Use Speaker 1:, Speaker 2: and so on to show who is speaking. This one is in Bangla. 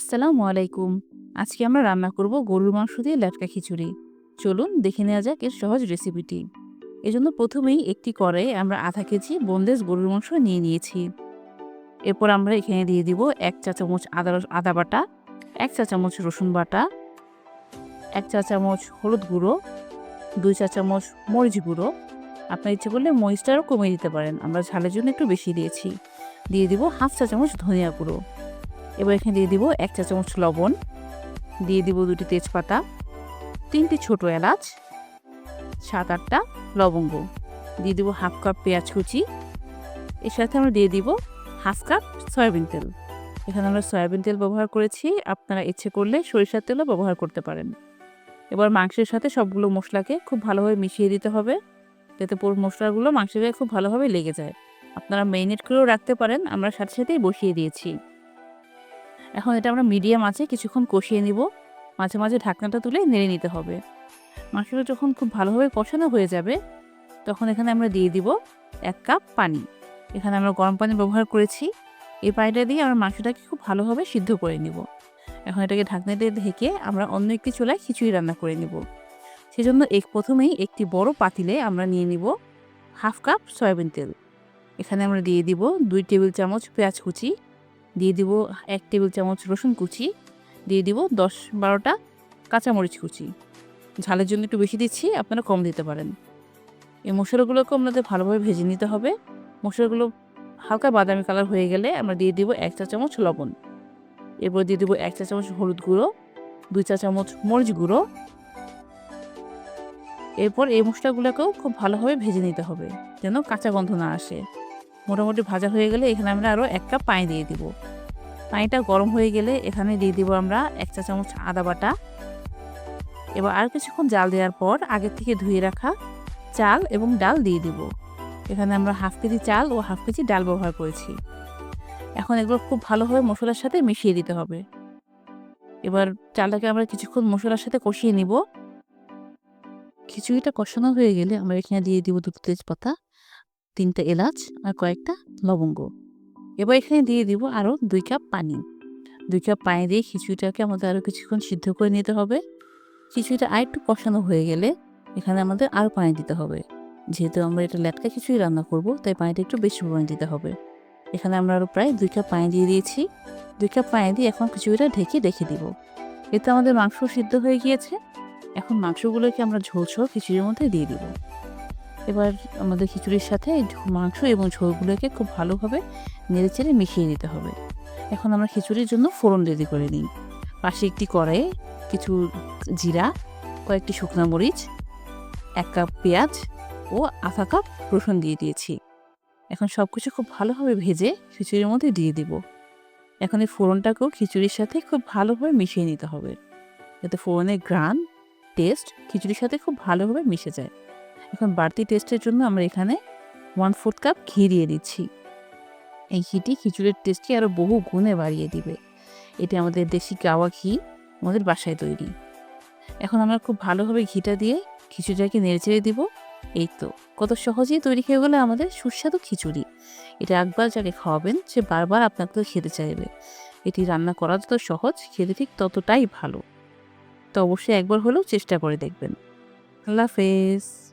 Speaker 1: আসসালামু আলাইকুম। আজকে আমরা রান্না করব গরুর মাংস দিয়ে ল্যাটকা খিচুড়ি। চলুন দেখে নেওয়া যাক এর সহজ রেসিপিটি এজন্য প্রথমেই একটি কড়াইয়ে আমরা আধা কেজি বোনলেস গরুর মাংস নিয়ে নিয়েছি। এরপর আমরা এখানে দিয়ে দিব এক চা চামচ আদা আদা বাটা, এক চা চামচ রসুন বাটা, এক চা চামচ হলুদ গুঁড়ো, দুই চা চামচ মরিচ গুঁড়ো। আপনার ইচ্ছে করলে মরিচটাও কমিয়ে দিতে পারেন। আমরা ঝালের জন্য একটু বেশি দিয়েছি। দিয়ে দিব হাফ চা চামচ ধনিয়া গুঁড়ো। এবার এখানে দিয়ে দিব এক চা চামচ লবণ, দিয়ে দিব দুটি তেজপাতা, তিনটি ছোট এলাচ, সাত আটটা লবঙ্গ। দিয়ে দিব হাফ কাপ পেঁয়াজ কুচি। এর সাথে আমরা দিয়ে দিব হাফ কাপ সয়াবিন তেল। এখানে আমরা সয়াবিন তেল ব্যবহার করেছি, আপনারা ইচ্ছে করলে সরিষার তেলও ব্যবহার করতে পারেন। এবার মাংসের সাথে সবগুলো মশলাকে খুব ভালোভাবে মিশিয়ে দিতে হবে, যাতে পুরো মশলাগুলো মাংসের গায়ে খুব ভালোভাবে লেগে যায়। আপনারা মেরিনেট করেও রাখতে পারেন, আমরা সাথে সাথেই বসিয়ে দিয়েছি। এখন এটা আমরা মিডিয়াম আছে কিছুক্ষণ কষিয়ে নিব। মাঝে মাঝে ঢাকনাটা তুলে নেড়ে নিতে হবে। মাংসটা যখন খুব ভালোভাবে কষানো হয়ে যাবে, তখন এখানে আমরা দিয়ে দিব এক কাপ পানি। এখানে আমরা গরম পানি ব্যবহার করেছি। এই পানিটা দিয়ে আমরা মাংসটাকে খুব ভালোভাবে সিদ্ধ করে নিব। এখন এটাকে ঢাকনা দিয়ে ঢেকে আমরা অন্য একটি চুলায় খিচুড়ি রান্না করে নিব। সেজন্য এক প্রথমেই একটি বড় পাতিলে আমরা নিয়ে নিব হাফ কাপ সয়াবিন তেল। এখানে আমরা দিয়ে দিব দুই টেবিল চামচ পেঁয়াজ কুচি দিয়ে দিব এক টেবিল চামচ রসুন কুচি, দিয়ে দিব দশ বারোটা কাঁচামরিচ কুচি। ঝালের জন্য একটু বেশি দিচ্ছি, আপনারা কম দিতে পারেন। এই মশলাগুলোকে আপনাদের ভালোভাবে ভেজে নিতে হবে। মশলাগুলো হালকা বাদামি কালার হয়ে গেলে আমরা দিয়ে দিব এক চা চামচ লবণ। এরপর দিয়ে দিব এক চা চামচ হলুদ গুঁড়ো, দুই চা চামচ মরিচ গুঁড়ো। এরপর এই মশলাগুলোকেও খুব ভালোভাবে ভেজে নিতে হবে, যেন কাঁচা গন্ধ না আসে। মোটামুটি ভাজা হয়ে গেলে এখানে আমরা আরও এক কাপ পানি দিয়ে দিব। পানিটা গরম হয়ে গেলে এখানে দিয়ে দিব আমরা এক চা চামচ আদা বাটা। এবার আর কিছুক্ষণ জাল দেওয়ার পর আগের থেকে ধুয়ে রাখা চাল এবং ডাল দিয়ে দিব। এখানে আমরা হাফ কেজি চাল ও হাফ কেজি ডাল ব্যবহার করেছি। এখন এগুলো খুব ভালোভাবে মশলার সাথে মিশিয়ে দিতে হবে। এবার চালটাকে আমরা কিছুক্ষণ মশলার সাথে কষিয়ে নিব। খিচুড়িটা কষানো হয়ে গেলে আমরা এখানে দিয়ে দিব দুটো তেজপাতা, তিনটা এলাচ আর কয়েকটা লবঙ্গ। এবার এখানে দিয়ে দিব আরও দুই কাপ পানি। দুই কাপ পানি দিয়ে খিচুড়িটাকে আমাদের আরও কিছুক্ষণ সিদ্ধ করে নিতে হবে। খিচুড়িটা আর একটু কষানো হয়ে গেলে এখানে আমাদের আরও পানি দিতে হবে। যেহেতু আমরা এটা লেটকা খিচুড়ি রান্না করব, তাই পানিটা একটু বেশি পরিমাণে দিতে হবে। এখানে আমরা আরও প্রায় দুই কাপ পানি দিয়ে দিয়েছি। দুই কাপ পানি দিয়ে এখন খিচুড়িটা ঢেকে রেখে দিব। এতে আমাদের মাংস সিদ্ধ হয়ে গিয়েছে। এখন মাংসগুলোকে আমরা ঝোল ঝোল খিচুড়ির মধ্যে দিয়ে দিব। এবার আমাদের খিচুড়ির সাথে মাংস এবং ঝোলগুলোকে খুব ভালোভাবে নেড়ে চেড়ে মিশিয়ে নিতে হবে। এখন আমরা খিচুড়ির জন্য ফোড়ন রেডি করে নিই। পাশে একটি কড়াইয়ে কিছু জিরা, কয়েকটি শুকনো মরিচ, এক কাপ পেঁয়াজ ও আধা কাপ রসুন দিয়ে দিয়েছি। এখন সব কিছু খুব ভালোভাবে ভেজে খিচুড়ির মধ্যে দিয়ে দিব। এখন এই ফোড়নটাকেও খিচুড়ির সাথে খুব ভালোভাবে মিশিয়ে নিতে হবে। যাতে ফোড়নের গ্রান, টেস্ট খিচুড়ির সাথে খুব ভালোভাবে মিশে যায়। এখন বাড়তি টেস্টের জন্য আমরা এখানে ওয়ান ফোর্থ কাপ ঘি দিয়ে দিচ্ছি। এই ঘিটি খিচুড়ির টেস্টকে আরও বহু গুণে বাড়িয়ে দিবে। এটি আমাদের দেশি গাওয়া ঘি আমাদের বাসায় তৈরি। এখন আমরা খুব ভালোভাবে ঘিটা দিয়ে খিচুড়িটাকে নেড়ে চেড়ে দিব। এই তো, কত সহজেই তৈরি হয়ে গেলে আমাদের সুস্বাদু খিচুড়ি। এটা একবার যাকে খাওয়াবেন, সে বারবার আপনাকে খেতে চাইবে। এটি রান্না করা যত সহজ, খেতে ঠিক ততটাই ভালো। তো অবশ্যই একবার হলেও চেষ্টা করে দেখবেন। আল্লাহ হাফেজ।